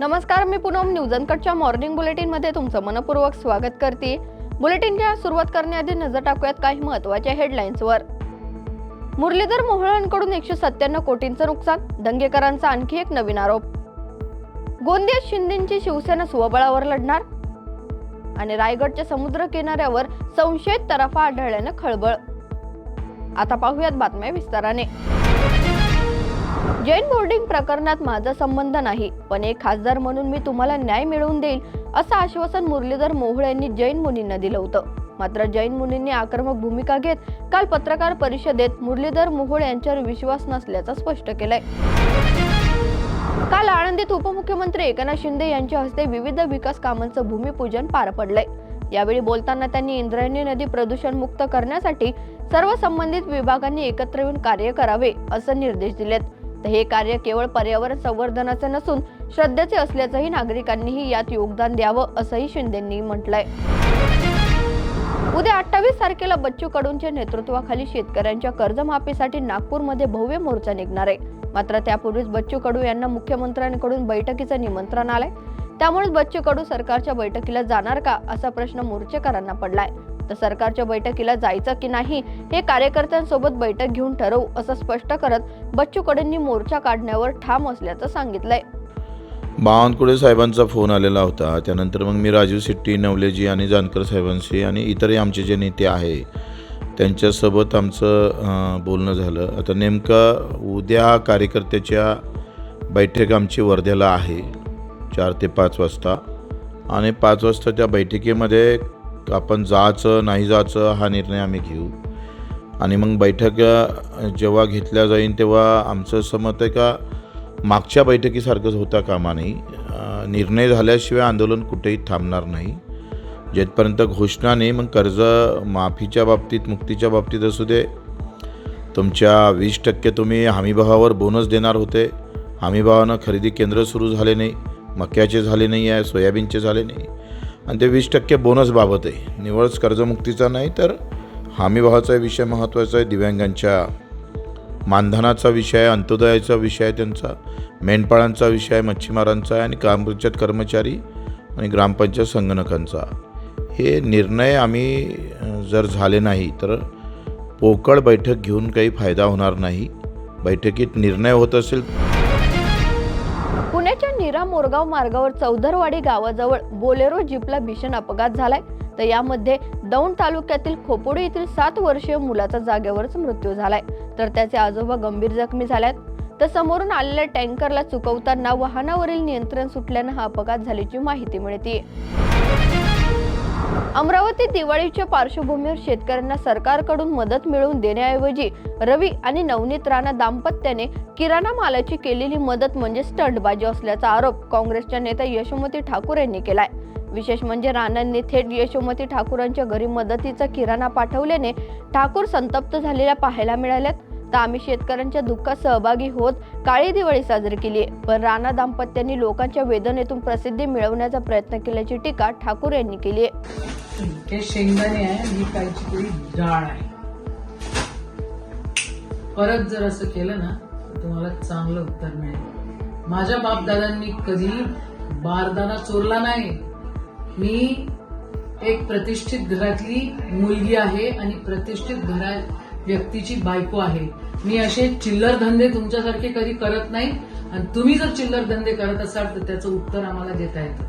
नमस्कार मी पूनम. न्यूज अनकटच्या मॉर्निंग बुलेटिनमध्ये तुमचं मनपूर्वक स्वागत करते. बुलेटिनच्या सुरुवात करण्याआधी नजर टाकूयात काही महत्त्वाच्या हेडलाईन्सवर मुरलीधर मोहळांकडून एकशे सत्त्याण्णव कोटींचं नुकसान दंगेकरांचा आणखी एक नवीन आरोप. गोंदियात शिंदेची शिवसेना स्वबळावर लढणार. आणि रायगडच्या समुद्र किनाऱ्यावर संशयित तराफा आढळल्यानं खळबळ. आता पाहूयात बातम्या विस्ताराने. जैन बोर्डिंग प्रकरणात माझा संबंध नाही पण एक खासदार म्हणून मी तुम्हाला न्याय मिळवून देईल असं आश्वासन मुरलीधर मोहोळ यांनी जैन मुनींना दिलं होतं. मात्र जैन मुनींनी आक्रमक भूमिका घेत काल पत्रकार परिषदेत मुरलीधर मोहोळ यांच्यावर विश्वास नसल्याचं स्पष्ट केलंय. काल आळंदीत उपमुख्यमंत्री एकनाथ शिंदे यांच्या हस्ते विविध विकास कामांचं भूमिपूजन पार पडलंय. यावेळी बोलताना त्यांनी इंद्रायणी नदी प्रदूषण मुक्त करण्यासाठी सर्व संबंधित विभागांनी एकत्र येऊन कार्य करावे असं निर्देश दिलेत. तर हे कार्य केवळ पर्यावरण संवर्धनाचे नसून श्रद्धेचे असल्याचंही नागरिकांनीही यात योगदान द्यावं असंही शिंदेंनी म्हटलंय. उद्या अठ्ठावीस तारखेला बच्चू कडूंच्या नेतृत्वाखाली शेतकऱ्यांच्या कर्जमाफीसाठी नागपूरमध्ये भव्य मोर्चा निघणार आहे. मात्र त्यापूर्वीच बच्चू कडू यांना मुख्यमंत्र्यांकडून बैठकीचं निमंत्रण आलंय. त्यामुळेच बच्चू कडू सरकारच्या बैठकीला जाणार का असा प्रश्न मोर्चेकरांना पडलाय. तर सरकारच्या बैठकीला जायचं की नाही हे कार्यकर्त्यांसोबत बैठक घेऊन ठरवू असं स्पष्ट करत बच्चू कडूंनी मोर्चा काढण्यावर ठाम असल्याचं सांगितलंय. बावनकुळे साहेबांचा फोन आलेला होता. त्यानंतर मग मी राजीव शेट्टी नवलेजी आणि जानकर साहेबांशी आणि इतरही आमचे जे नेते आहे त्यांच्यासोबत आमचं बोलणं झालं. आता नेमकं उद्या कार्यकर्त्याच्या बैठक आमची वर्ध्याला आहे चार ते पाच वाजता. आणि पाच वाजता त्या बैठकीमध्ये आपण जायचं नाही जायचं हा निर्णय आम्ही घेऊ. आणि मग बैठक जेव्हा घेतल्या जाईल तेव्हा आमचं असं मत आहे का मागच्या बैठकीसारखंच होता कामा नाही निर्णय झाल्याशिवाय आंदोलन कुठेही थांबणार नाही. जेथपर्यंत घोषणा नाही मग कर्ज माफीच्या बाबतीत मुक्तीच्या बाबतीत असू दे. तुमच्या वीस टक्के तुम्ही हमीभावावर बोनस देणार होते. हमीभावानं खरेदी केंद्र सुरू झाले नाही. मक्याचे झाले नाही आहे सोयाबीनचे झाले नाही. आणि ते वीस टक्के बोनस बाबत आहे. निवळच कर्जमुक्तीचा नाही तर हमीभावाचा विषय महत्त्वाचा आहे. दिव्यांगांच्या मानधनाचा विषय आहे अंत्योदयाचा विषय आहे त्यांचा मेंढपाळांचा विषय आहे मच्छीमारांचा आहे आणि ग्रामपंचायत कर्मचारी आणि ग्रामपंचायत संगणकांचा. हे निर्णय आम्ही जर झाले नाही तर पोकळ बैठक घेऊन काही फायदा होणार नाही. बैठकीत निर्णय होत असेल पुण्याच्या नीरा मोरगाव मार्गावर चौधरवाडी गावाजवळ बोलेरो जीपला भीषण अपघात झालाय. तर यामध्ये दौंड तालुक्यातील खोपोडी येथील सात वर्षीय मुलाचा जागेवरच मृत्यू झालाय. तर त्याचे आजोबा गंभीर जखमी झाल्यात. तर समोरून आलेल्या टँकरला चुकवताना वाहनावरील नियंत्रण सुटल्यानं हा अपघात झाल्याची माहिती मिळते अमरावती दिवाळीच्या पार्श्वभूमीवर शेतकऱ्यांना सरकारकडून मदत मिळवून देण्याऐवजी रवी आणि नवनीत राणा दाम्पत्याने किराणा मालाची केलेली मदत म्हणजे स्टंटबाजी असल्याचा आरोप काँग्रेसच्या नेत्या यशोमती ठाकूर यांनी केलाय. विशेष म्हणजे राणांनी थेट यशोमती ठाकूरांच्या घरी मदतीचा किराणा पाठवल्याने ठाकूर संतप्त झालेल्या पाहायला मिळाल्यात. तर आम्ही शेतकऱ्यांच्या दुःखात सहभागी होत काळी दिवाळी साजरी केली पण राणा दाम्पत्यांनी लोकांच्या वेदनेतून प्रसिद्धी मिळवण्याचा प्रयत्न केल्याची टीका ठाकूर यांनी केली आहे. शेंगदाणे आहे डाळ आहे. परत जर असं केलं ना तुम्हाला चांगलं उत्तर मिळेल. माझ्या बापदादांनी कधी बारदाना चोरला नाही. मी एक प्रतिष्ठित घरातली मुलगी आहे आणि प्रतिष्ठित घरात व्यक्तीची बायको आहे. मी असे चिल्लर धंदे तुमच्यासारखे कधी करत नाही. आणि तुम्ही जर चिल्लर धंदे करत असाल तर त्याचं उत्तर आम्हाला देता येतं.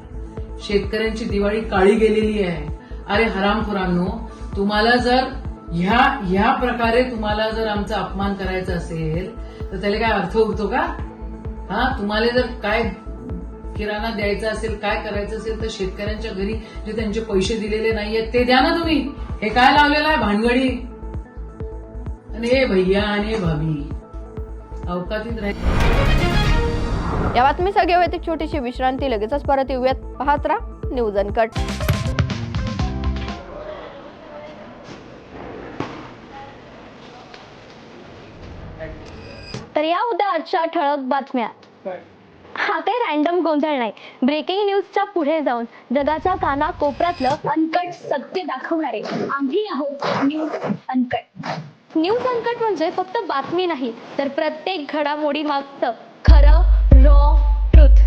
शेतकऱ्यांची दिवाळी काळी गेलेली आहे. अरे हरामखोरांनो तुम्हाला जर ह्या ह्या प्रकारे तुम्हाला जर आमचा अपमान करायचा असेल तर त्याला काय अर्थ उरतो का? हा तुम्हाला जर काय किराणा द्यायचा असेल काय करायचं असेल तर शेतकऱ्यांच्या घरी जे त्यांचे पैसे दिलेले नाहीयेत ते द्या ना तुम्ही. हे काय लावलेलं आहे? भानगडी. आणि भैया आणि भाभी। अवकातीत राहील या बातमीचा घेऊयात एक छोटीशी विश्रांती लगेचच परत येऊयात. पाहत राहा न्यूज अनकट तर या होत्या आजच्या ठळक बातम्या. हा काही रॅन्डम गोंधळ नाही. ब्रेकिंग न्यूजच्या पुढे जाऊन जगाच्या काना कोपऱ्यातलं अनकट सत्य दाखवणारे आम्ही आहोत न्यूज अनकट न्यूज अनकट म्हणजे फक्त बातमी नाही तर प्रत्येक घडामोडी मागचं खरं रॉ ट्रुथ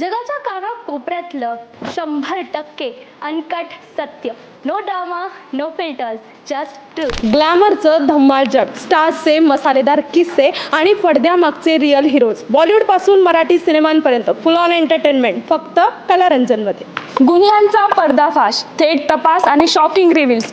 जगाच्या कानाकोपऱ्यातलं शंभर टक्के अनकट सत्य. No drama no filters just truth ग्लॅमरचं धम्माल जग. स्टार्सचे मसालेदार किस्से आणि पडद्यामागचे रिअल हिरोज बॉलिवूडपासून मराठी सिनेमांपर्यंत फुल ऑन एंटरटेनमेंट फक्त कलारंजनमध्ये. गुन्ह्यांचा पर्दाफाश थेट तपास आणि शॉकिंग रिव्हिल्स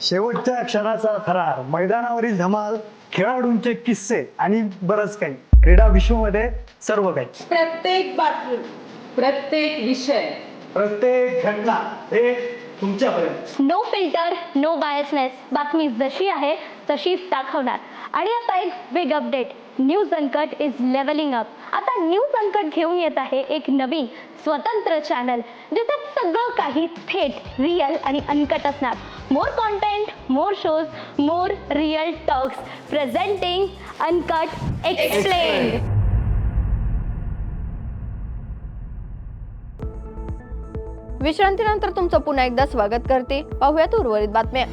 शेवटच्या क्षणाचा थरार मैदानावरील धमाल खेळाडूंचे किस्से आणि बरंच काही. क्रीडा विश्वमध्ये सर्व काही. प्रत्येक बातमी प्रत्येक विषय. प्रत्येक घटना हे तुमच्यापर्यंत. नो फिल्टर नो बायसनेस बातमी जशी आहे तशीच दाखवणार. आणि आता एक big update news uncut is levelling up आता न्यूज संकट घेऊन येत आहे एक नवीन स्वतंत्र चॅनल जिथे सगळं काही थेट रिअल आणि अनकट असणार. More content more shows more real talks presenting uncut explain विश्रांतीनंतर तुमचं पुन्हा एकदा स्वागत करते. पाहूयात उर्वरित बातम्या.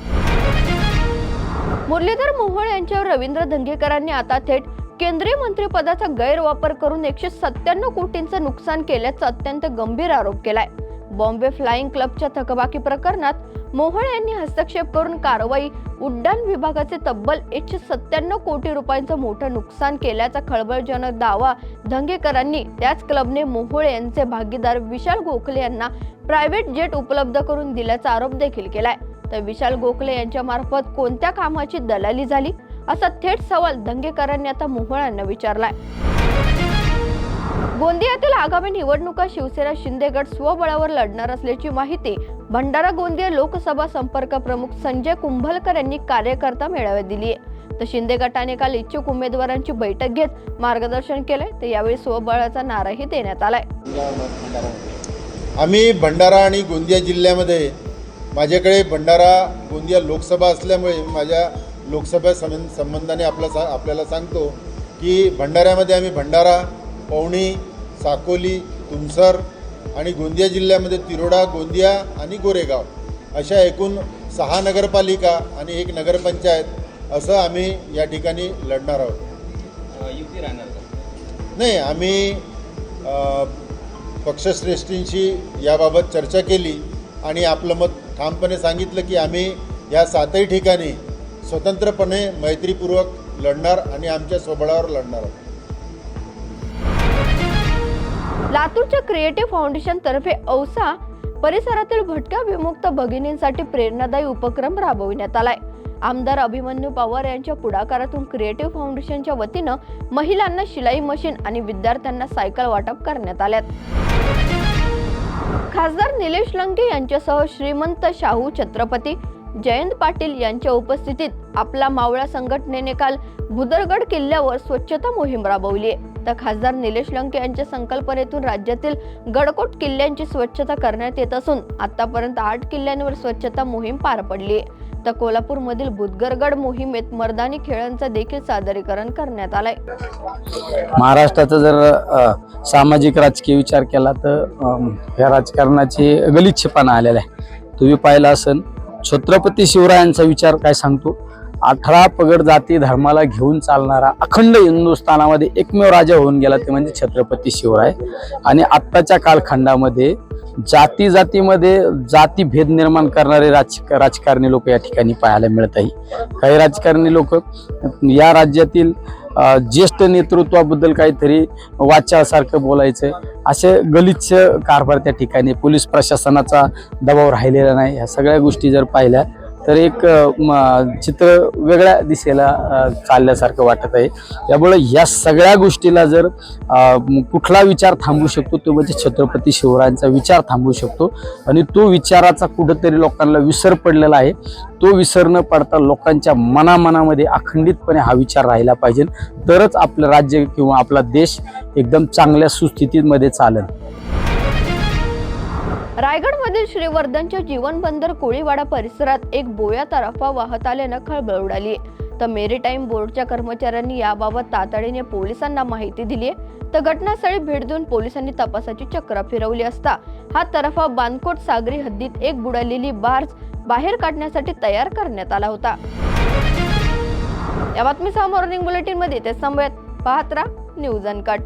मुरलीधर मोहोळ यांच्यावर रवींद्र धंगेकरांनी आता थेट केंद्रीय मंत्रिपदाचा गैरवापर करून एकशे सत्त्याण्णव कोटींचं नुकसान केल्याचा अत्यंत गंभीर आरोप केलाय. बॉम्बे फ्लाइंग क्लबच्या थकबाकी प्रकरणात मोहोळ यांनी हस्तक्षेप करून कारवाई उड्डाण विभागाचे तब्बल एकशे सत्त्याण्णव कोटी रुपयांचं मोठं नुकसान केल्याचा खळबळजनक दावा धंगेकरांनी त्याच क्लबने मोहोळ यांचे भागीदार विशाल गोखले यांना प्रायव्हेट जेट उपलब्ध करून दिल्याचा आरोप देखील केलाय. तर विशाल गोखले यांच्या मार्फत कोणत्या कामाची दलाली झाली? असा थेट सवाल दंगेकरांनी आता मोहोळांना विचारलाय. गोंदियातील आगामी निवडणुका शिवसेना शिंदे गट स्वबळावर लढणार असल्याची माहिती भंडारा गोंदिया लोकसभा संपर्क प्रमुख संजय कुंभलकर यांनी कार्यकर्ता मेळाव्यात दिली आहे. तर शिंदे गटाने काल इच्छुक उमेदवारांची बैठक घेत मार्गदर्शन केलंय. तर यावेळी स्वबळाचा नाराही देण्यात आलाय. आम्ही भंडारा आणि गोंदिया जिल्ह्यामध्ये माझ्याकडे भंडारा गोंदिया लोकसभा असल्यामुळे माझ्या लोकसभा सं संबंधाने आपला सा आपल्याला सांगतो की भंडाऱ्यामध्ये आम्ही भंडारा पवणी साकोली तुमसर आणि गोंदिया जिल्ह्यामध्ये तिरोडा गोंदिया आणि गोरेगाव अशा एकूण सहा नगरपालिका आणि एक नगरपंचायत असं आम्ही या ठिकाणी लढणार आहोत. नाही आम्ही पक्षश्रेष्ठींशी याबाबत चर्चा केली आणि आपलं मत ठामपणे सांगितलं की आम्ही या सातही ठिकाणी स्वतंत्रपणे मैत्रीपूर्वक लढणार आणि आमच्या स्वबळावर लढणार. आहोत लातूरच्या क्रिएटिव्ह फाउंडेशन तर्फे औसा परिसरातील भटक्या विमुक्त भगिनींसाठी प्रेरणादायी उपक्रम राबविण्यात आलाय. आमदार अभिमन्यू पवार यांच्या पुढाकारातून क्रिएटिव्ह फाउंडेशनच्या वतीनं महिलांना शिलाई मशीन आणि विद्यार्थ्यांना सायकल वाटप करण्यात आल्यात. खासदार निलेश लंके यांच्यासह श्रीमंत शाहू छत्रपती जयंत पाटील यांच्या उपस्थितीत आपला मावळा संघटनेने काल भुदरगड किल्ल्यावर स्वच्छता मोहीम राबवली आहे. तर खासदार निलेश लंके यांच्या संकल्पनेतून राज्यातील गडकोट किल्ल्यांची स्वच्छता करण्यात येत असून आतापर्यंत आठ किल्ल्यांवर स्वच्छता मोहीम पार पडली आहे. तर कोल्हापूरमधील भुदगरगड मोहिमेत मर्दानी खेळांचं देखील सादरीकरण करण्यात आलंय. महाराष्ट्राचा जर सामाजिक राजकीय विचार केला तर या राजकारणाची गलिच्छपणा आलेला आहे. तुम्ही पाहिलं असेल छत्रपती शिवरायांचा विचार काय सांगतो? अठरा पगड जाती धर्माला घेऊन चालणारा अखंड हिंदुस्थानामध्ये एकमेव राजा होऊन गेला ते म्हणजे छत्रपती शिवराय. आणि आत्ताच्या कालखंडामध्ये जाती जातीमध्ये जाती भेद निर्माण करणारे राज राजकारणी लोक या ठिकाणी पाहायला मिळत आहे काही राजकारणी लोक या राज्यातील ज्येष्ठ नेतृत्वाबद्दल काहीतरी वाच्यासारखं बोलायचं. असे गलिच्छ कारभार त्या ठिकाणी पोलीस प्रशासनाचा दबाव राहिलेला नाही. ह्या सगळ्या गोष्टी जर पाहिल्या तर एक म, चित्र वेगळ्या दिशेला चालल्यासारखं वाटत आहे. त्यामुळे या सगळ्या गोष्टीला जर कुठला विचार थांबू शकतो तो म्हणजे छत्रपती शिवरायांचा विचार थांबू शकतो. आणि तो विचाराचा कुठंतरी लोकांना विसर पडलेला आहे. तो विसर न पडता लोकांच्या मनामनामध्ये अखंडितपणे हा विचार राहिला पाहिजे. तरच आपलं राज्य किंवा आपला देश एकदम चांगल्या सुस्थितीमध्ये चालेल. रायगडमधील श्रीवर्धनच्या जीवन बंदर कोळीवाडा परिसरात एक बोया तराफा वाहत आल्यानं खळबळ उडाली तर मेरीटाईम बोर्डच्या कर्मचाऱ्यांनी याबाबत तातडीने पोलिसांना माहिती दिली तर घटनास्थळी भेट देऊन पोलिसांनी तपासाची चक्र फिरवली असता हा तराफा बांधकोट सागरी हद्दीत एक बुडालेली बार्ज बाहेर काढण्यासाठी तयार करण्यात आला होता. या बातमीसह मॉर्निंग बुलेटिनमध्ये ते थांबूयात पाहत राहा न्यूज अनकट.